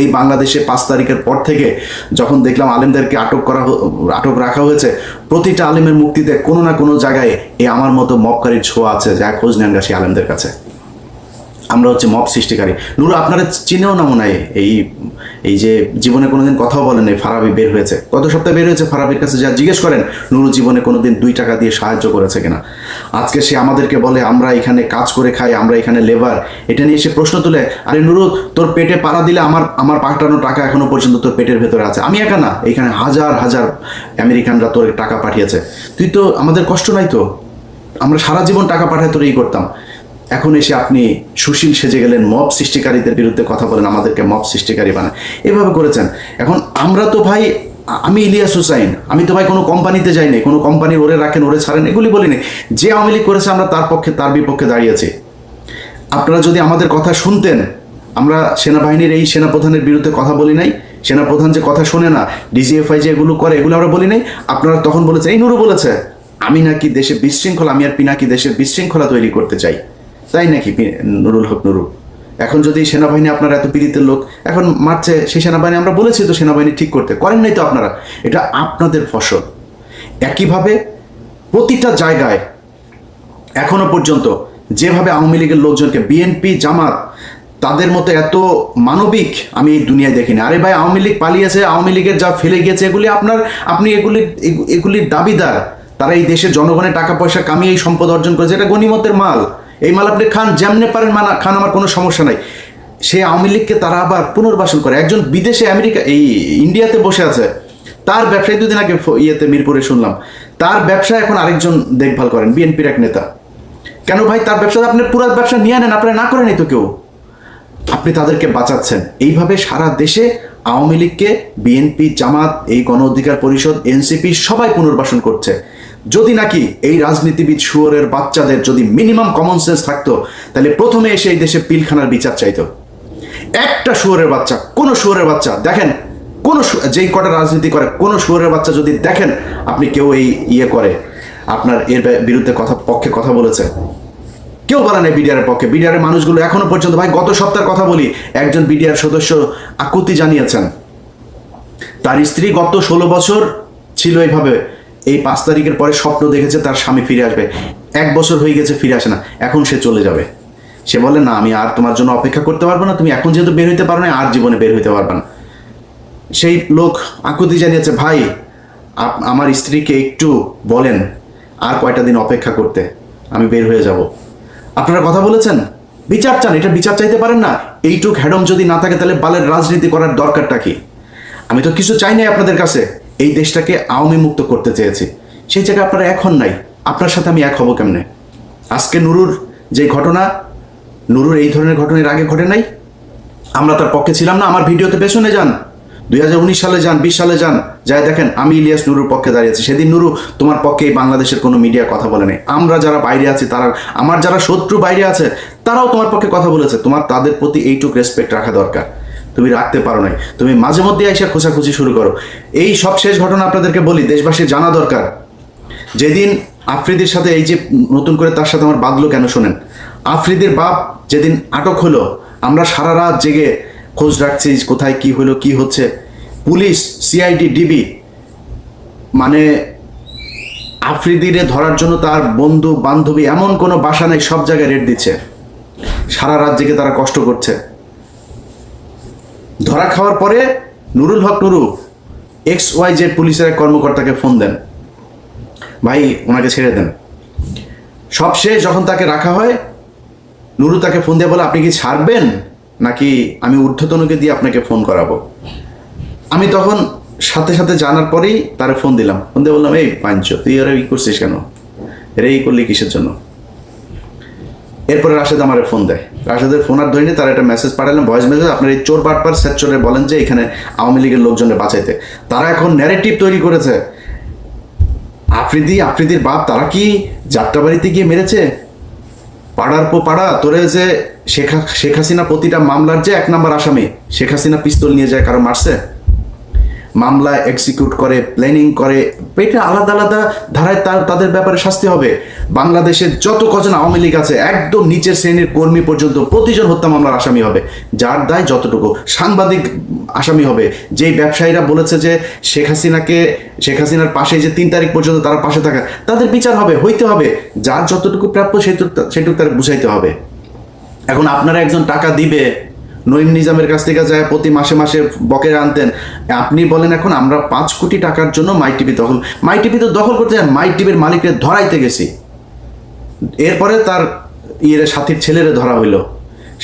এই বাংলাদেশে পাঁচ তারিখের পর থেকে যখন দেখলাম আলেমদেরকে আটক করা আটক রাখা হয়েছে, প্রতিটা আলেমের মুক্তিতে কোনো না কোনো জায়গায় এই আমার মতো মপকারীর ছোঁয়া আছে, যা খোঁজ নেন গাছি আলেমদের কাছে। আমরা হচ্ছে মপ সৃষ্টিকারী। নুরু, আপনারা চিনেও না মনে হয় এই এই যে জীবনে কোনোদিন কথাও বলেন এই ফারাবি বের হয়েছে। গত সপ্তাহে বের হয়েছে ফারাবির কাছে, যা জিজ্ঞেস করেন, নুরু জীবনে কোনোদিন দুই টাকা দিয়ে সাহায্য করেছে কিনা? আজকে সে আমাদেরকে বলে, আমরা এখানে কাজ করে খাই, আমরা এখানে লেবার এটা নিয়ে সে প্রশ্ন তুলে, আরে নুরু, তোর পেটে পাড়া দিলে আমার আমার পাঠানো টাকা এখনও পর্যন্ত তোর পেটের ভেতরে আছে। আমি একা না, এখানে হাজার হাজার আমেরিকানরা তোর টাকা পাঠিয়েছে। তুই তো, আমাদের কষ্ট নাই তো? আমরা সারা জীবন টাকা পাঠায় তোর এই করতাম। এখন এসে আপনি সুশীল সেজে গেলেন, মব সৃষ্টিকারীদের বিরুদ্ধে কথা বলেন, আমাদেরকে মব সৃষ্টিকারী বানান। এভাবে করেছেন। এখন আমরা তো ভাই, আমি ইলিয়াস হুসাইন, আমি তো ভাই কোনো কোম্পানিতে যাইনি, কোনো কোম্পানি ওরে রাখেন, ওরে ছাড়েন, এগুলি বলিনি। যে আওয়ামী লীগ করেছে, আমরা তার পক্ষে, তার বিপক্ষে দাঁড়িয়েছি আপনারা যদি আমাদের কথা শুনতেন, আমরা সেনাবাহিনীর এই সেনাপ্রধানের বিরুদ্ধে কথা বলি নাই, সেনাপ্রধান যে কথা শোনে না, ডিজিএফআই যে এগুলো করে, এগুলো আমরা বলি নাই, আপনারা তখন বলেছে এই নুরু বলেছে, আমি নাকি দেশে বিশৃঙ্খলা, আমি আর পিনাকি দেশের বিশৃঙ্খলা তৈরি করতে চাই। তাই নাকি নুরুল হক নুরু? এখন যদি সেনাবাহিনী আপনার এত পীড়িতের লোক, এখন মারছে সেই সেনাবাহিনী, আমরা বলেছি তো সেনাবাহিনী ঠিক করতে, করেন নাই তো আপনারা। এটা আপনাদের ফসল। একইভাবে প্রতিটা জায়গায়, এখনও পর্যন্ত যেভাবে আওয়ামী লীগের লোকজনকে বিএনপি, জামাত, তাদের মতো এত মানবিক আমি এই দুনিয়ায় দেখিনি। আরে ভাই, আওয়ামী লীগ পালিয়েছে, আওয়ামী লীগের যা ফেলে গিয়েছে, এগুলি আপনার, আপনি এগুলি, এগুলির দাবিদার। তারা এই দেশের জনগণের টাকা পয়সা কামিয়ে এই সম্পদ অর্জন করেছে, এটা গণিমতের মাল। এই মাল আপনি খান যেমনে পারেন মানা খান আমার কোনো সমস্যা নাই। সে আওয়ামী লীগকে তারা আবার পুনর্বাসন করে। একজন বিদেশে আমেরিকা, এই ইন্ডিয়াতে বসে আছে। তার ব্যবসায় দুদিন আগে ইয়েতে মিরপুরে শুনলাম। তার ব্যবসা এখন আরেকজন দেখভাল করেন, বিএনপির এক নেতা। কেন ভাই, তার ব্যবসা আপনি পুরো ব্যবসা নিয়ে নেন আপনারা না করেনি তো কেউ। আপনি তাদেরকে বাঁচাচ্ছেন। এইভাবে সারা দেশে আওয়ামী লীগকে, বিএনপি, জামাত, এই গণ অধিকার পরিষদ, এনসিপি সবাই পুনর্বাসন করছে। যদি নাকি এই রাজনীতিবিদ শুয়োরের বাচ্চাদের যদি মিনিমাম কমন সেন্স থাকতো, তাহলে প্রথমে এসে এই দেশে পিলখানার বিচার চাইতো। একটা শুয়োরের বাচ্চা, কোনো শুয়োরের বাচ্চা, দেখেন, কোন যেই কটা রাজনীতি করে, কোনো শুয়োরের বাচ্চা যদি দেখেন, আপনি কেউ এই ইয়ে করে, আপনার এর বিরুদ্ধে কথা, পক্ষে কথা বলেছে। কেউ বলে না বিডিআরের পক্ষে। বিডিআরের মানুষগুলো এখনও পর্যন্ত, ভাই, গত সপ্তাহের কথা বলি, একজন বিডিআর সদস্য আকুতি জানিয়েছেন। তার স্ত্রী গত ষোলো বছর ছিল এইভাবে এই পাঁচ তারিখের পরে স্বপ্ন দেখেছে তার স্বামী ফিরে আসবে। এক বছর হয়ে গেছে, ফিরে আসে না। এখন সে চলে যাবে। সে বলে, না, আমি আর তোমার জন্য অপেক্ষা করতে পারব না। তুমি এখন যেহেতু বের হইতে পারো না, আর জীবনে বের হইতে পারবে না। সেই লোক আকুতি জানিয়েছে, ভাই আমার স্ত্রীকে একটু বলেন আর কয়টা দিন অপেক্ষা করতে। আমি বের হয়ে যাব। আপনারা কথা বলেছেন? বিচার চান, এটা বিচার চাইতে পারেন না। এইটুক হ্যাডম যদি না থাকে, তাহলে বালের রাজনীতি করার দরকারটা কি? আমি তো কিছু চাই নাই আপনাদের কাছে। এই দেশটাকে আওয়ামী মুক্ত করতে চেয়েছি। সেই জায়গায় আপনারা এখন নাই। আপনার সাথে আমি এক হব কেমনে? আজকে নুরুর যে ঘটনা, নুরুর এই ধরনের ঘটনার আগে ঘটে নাই। আমরা তার পক্ষে ছিলাম না। আমার ভিডিওতে পেছনে যান। দুই হাজার উনিশ সালে যান, বিশ সালে যান। যাই দেখেন, আমি ইলিয়াস নুরুর পক্ষে দাঁড়িয়েছি। সেদিন নুরু তোমার পক্ষে এই বাংলাদেশের কোনো মিডিয়া কথা বলে নেই। আমরা যারা বাইরে আছি, তারা, আমার যারা শত্রু বাইরে আছে, তারাও তোমার পক্ষে কথা বলেছে। তোমার তাদের প্রতি এইটুক রেসপেক্ট রাখা দরকার। তুমি রাখতে পারো নাই। তুমি মাঝে মধ্যে এসে খোঁচাখুচি শুরু করো। এই সব শেষ ঘটনা আপনাদেরকে বলি দেশবাসী জানা দরকার। যেদিন আফ্রিদির সাথে এই যে নতুন করে তার সাথে আমার বাদলো কেন শোনেন? আফ্রিদির বাপ যেদিন আটক হলো, আমরা সারা রাত জেগে খোঁজ রাখছি কোথায় কি হলো, কি হচ্ছে। পুলিশ সিআইডি ডিবি মানে আফ্রিদিরে ধরার জন্য তার বন্ধু, বান্ধবী এমন কোনো বাসা নেই, সব জায়গায় রেড দিচ্ছে। সারা রাত জেগে তারা কষ্ট করছে। ধরা খাওয়ার পরে Nurul Haque Nuru, X Y Z পুলিশের এক কর্মকর্তাকে ফোন দেন। ভাই, ওনাকে ছেড়ে দেন। সবশেষ যখন তাকে রাখা হয়, নুরু তাকে ফোন দিয়ে বলে, আপনি কি ছাড়বেন? নাকি আমি ঊর্ধ্বতনকে দিয়ে আপনাকে ফোন করাবো? আমি তখন সাথে সাথে জানার পরেই তারে ফোন দিলাম। ফোন দিয়ে বললাম, এই পাঞ্চ, তুই এরা ই করছিস কেন? রে এই করলি কিসের জন্য? এরপরে রাশেদ আমার ফোন দেয়। রাশেদের ফোন আর ধরিনি, তার একটা মেসেজ পাঠালাম ভয়েস মেসেজ আপনার এই চোর বাটপার স্যাচরে বলেন যে এখানে আওয়ামী লীগের লোকজনের বাঁচাইতে। তারা এখন ন্যারেটিভ তৈরি করেছে। আফ্রিদি, আফ্রিদির বাপ, তারা কি যাত্রাবাড়িতে গিয়ে মেরেছে? পাড়ার পো পাড়া, তোরে যে শেখ শেখ হাসিনা প্রতিটা মামলার যে এক নাম্বার আসামি, শেখ হাসিনা পিস্তল নিয়ে যায়, কারও মারছে? মামলা এক্সিকিউট করে প্ল্যানিং করে, এটা আলাদা আলাদা ধারায় তার, তাদের ব্যাপারে শাস্তি হবে। বাংলাদেশের যত কজন আওয়ামী লীগ আছে, একদম নিচের শ্রেণির কর্মী পর্যন্ত প্রতিজন হত্যা মামলার আসামি হবে। যার দায় যতটুকু। সাংবাদিক আসামি হবে। যেই ব্যবসায়ীরা বলেছে যে শেখ হাসিনাকে, শেখ হাসিনার পাশে যে তিন তারিখ পর্যন্ত তারা পাশে থাকা, তাদের বিচার হবে, হইতে হবে। যার যতটুকু প্রাপ্য, সেটুকু সেটুকু তার বুঝাইতে হবে। এখন আপনারা একজন টাকা দিবে নঈম নিজামের কাছ থেকে যায়, প্রতি মাসে মাসে বকেরা আনতেন। আপনি বলেন এখন আমরা পাঁচ কোটি টাকার জন্য মাই টিভি দখল মাই টিভি তো দখল করতে যান মাই টিভির মালিককে ধরাইতে গেছি। এরপরে তার ইয়ের সাথীর ছেলেরে ধরা হইল।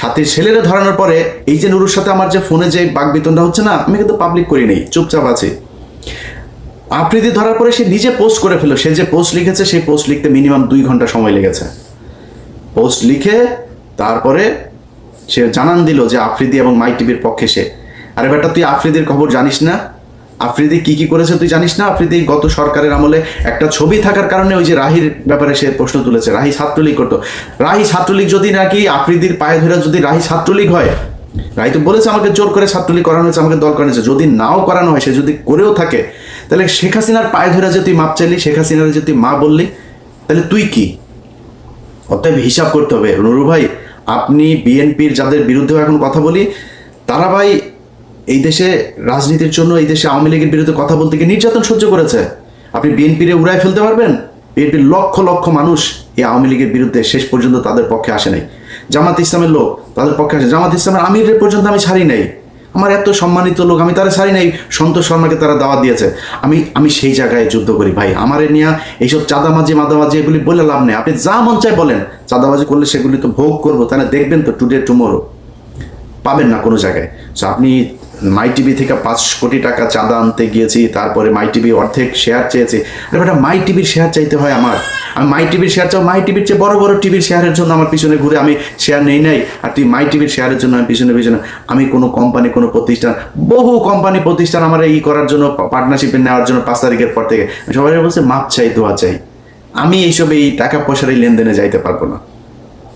সাথীর ছেলেরে ধরানোর পরে এই যে নুরুর সাথে আমার যে ফোনে যে বাক বিতনটা হচ্ছে না, আমি কিন্তু পাবলিক করি নেই, চুপচাপ আছি। আফ্রিদি ধরার পরে সে নিজে পোস্ট করে ফেলো সে যে পোস্ট লিখেছে, সেই পোস্ট লিখতে মিনিমাম দুই ঘণ্টা সময় লেগেছে। পোস্ট লিখে তারপরে সে জানান দিল যে আফ্রিদি এবং মাই টিভির পক্ষে সে। আরে বেটা তুই আফ্রিদির খবর জানিস না? আফ্রিদি কি কি করেছে তুই জানিস না? আফ্রিদি গত সরকারের আমলে একটা ছবি থাকার কারণে ওই যে রাহির ব্যাপারে সে প্রশ্ন তুলেছে, রাহি ছাত্রলীগ করতো। রাহি ছাত্রলীগ যদি নাকি আফ্রিদির পায়ে ধরে যদি রাহি ছাত্রলীগ হয়, রাহি তো বলেছে আমাকে জোর করে ছাত্রলীগ করানো হয়েছে, আমাকে দল করানো হয়েছে। যদি নাও করানো হয়, সে যদি করেও থাকে, তাহলে শেখ হাসিনার পায়ে ধরে যে তুই মাপ চাইলি, শেখ হাসিনার যে তুই মা বললি, তাহলে তুই কি? অতএব হিসাব করতে হবে। নুরু ভাই আপনি বিএনপির যাদের বিরুদ্ধেও এখন কথা বলি, তারা ভাই এই দেশে রাজনীতির জন্য, এই দেশে আওয়ামী লীগের বিরুদ্ধে কথা বলতে গিয়ে নির্যাতন সহ্য করেছে। আপনি বিএনপিরে উড়ায় ফেলতে পারবেন? বিএনপির লক্ষ লক্ষ মানুষ এই আওয়ামী লীগের বিরুদ্ধে শেষ পর্যন্ত তাদের পক্ষে আসে নাই। জামাত ইসলামের লোক তাদের পক্ষে আসে জামাত ইসলামের আমিরের পর্যন্ত আমি ছাড়ি নাই। আমার এত সম্মানিত লোক, আমি তারা সারি নাই। সন্তোষ শর্মাকে তারা দাওয়া দিয়েছে। আমি আমি সেই জায়গায় যুদ্ধ করি ভাই। আমার নিয়ে এইসব চাঁদামাজি মাদামাজি এগুলি বলে লাভ নেই। আপনি যা মন চায় বলেন। চাঁদাবাজি করলে সেগুলি তো ভোগ করব। তাহলে দেখবেন তো টুডে টুমোরো পাবেন না কোনো জায়গায়। সো আপনি মাই টিভি থেকে পাঁচ কোটি টাকা চাঁদা আনতে গিয়েছি, তারপরে মাই টিভি অর্ধেক শেয়ার চেয়েছি। আরে বেটা মাই টিভির শেয়ার চাইতে হয় আমার। আমি মাই টিভির শেয়ার চাও মাই টিভির চেয়ে বড় বড় টিভির শেয়ারের জন্য আমার পিছনে ঘুরে আমি শেয়ার নেই নাই। আর তুই মাই টিভির শেয়ারের জন্য আমি পিছনে পিছনে আমি কোনো কোম্পানি কোনো প্রতিষ্ঠান, বহু কোম্পানি প্রতিষ্ঠান আমার এই করার জন্য পার্টনারশিপে নেওয়ার জন্য পাঁচ তারিখের পর থেকে সবাই বলছে, মাপ চাই, দোয়া চাই। আমি এইসব এই টাকা পয়সার এই লেনদেনে যাইতে পারব না।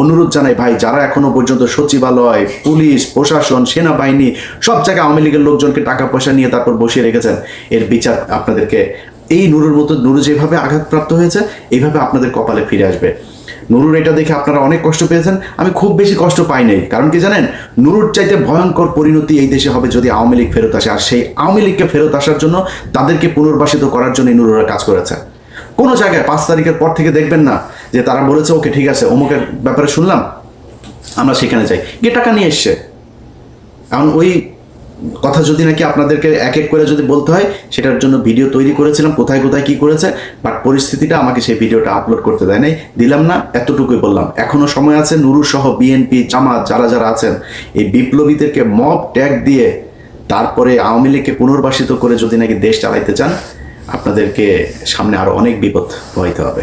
অনুরোধ জানাই ভাই, যারা এখনও পর্যন্ত সচিবালয়, পুলিশ, প্রশাসন, সেনাবাহিনী, সব জায়গায় আওয়ামী লীগের লোকজনকে টাকা পয়সা নিয়ে তারপর বসিয়ে রেখেছেন, এর বিচার আপনাদেরকে এই নুরুর মতো, নুরু যেভাবে আঘাতপ্রাপ্ত হয়েছে, এইভাবে আপনাদের কপালে ফিরে আসবে। নুরুর এটা দেখে আপনারা অনেক কষ্ট পেয়েছেন, আমি খুব বেশি কষ্ট পাই নাই, কারণ কি জানেন, নুরুর চাইতে ভয়ঙ্কর পরিণতি এই দেশে হবে যদি আওয়ামী লীগ ফেরত আসে, আর সেই আওয়ামী লীগকে ফেরত আসার জন্য তাদেরকে পুনর্বাসিত করার জন্য নুরুরা কাজ করেছে। কোনো জায়গায় পাঁচ তারিখের পর থেকে দেখবেন না যে তারা বলেছে, ওকে, ঠিক আছে, অমুকের ব্যাপারে শুনলাম, আমরা সেখানে যাই। গিয়ে টাকা নিয়ে এসছে। এখন ওই কথা যদি নাকি আপনাদেরকে এক এক করে যদি বলতে হয়, সেটার জন্য ভিডিও তৈরি করেছিলাম, কোথায় কোথায় কি করেছে, বাট পরিস্থিতিটা আমাকে সেই ভিডিওটা আপলোড করতে দেয় নাই দিলাম না, এতটুকুই বললাম। এখনও সময় আছে নুরু সহ বিএনপি জামাত, যারা যারা আছেন, এই বিপ্লবীদেরকে মব ট্যাগ দিয়ে তারপরে আওয়ামী লীগকে পুনর্বাসিত করে যদি নাকি দেশ চালাইতে চান, আপনাদেরকে সামনে আরও অনেক বিপদ হইতে হবে।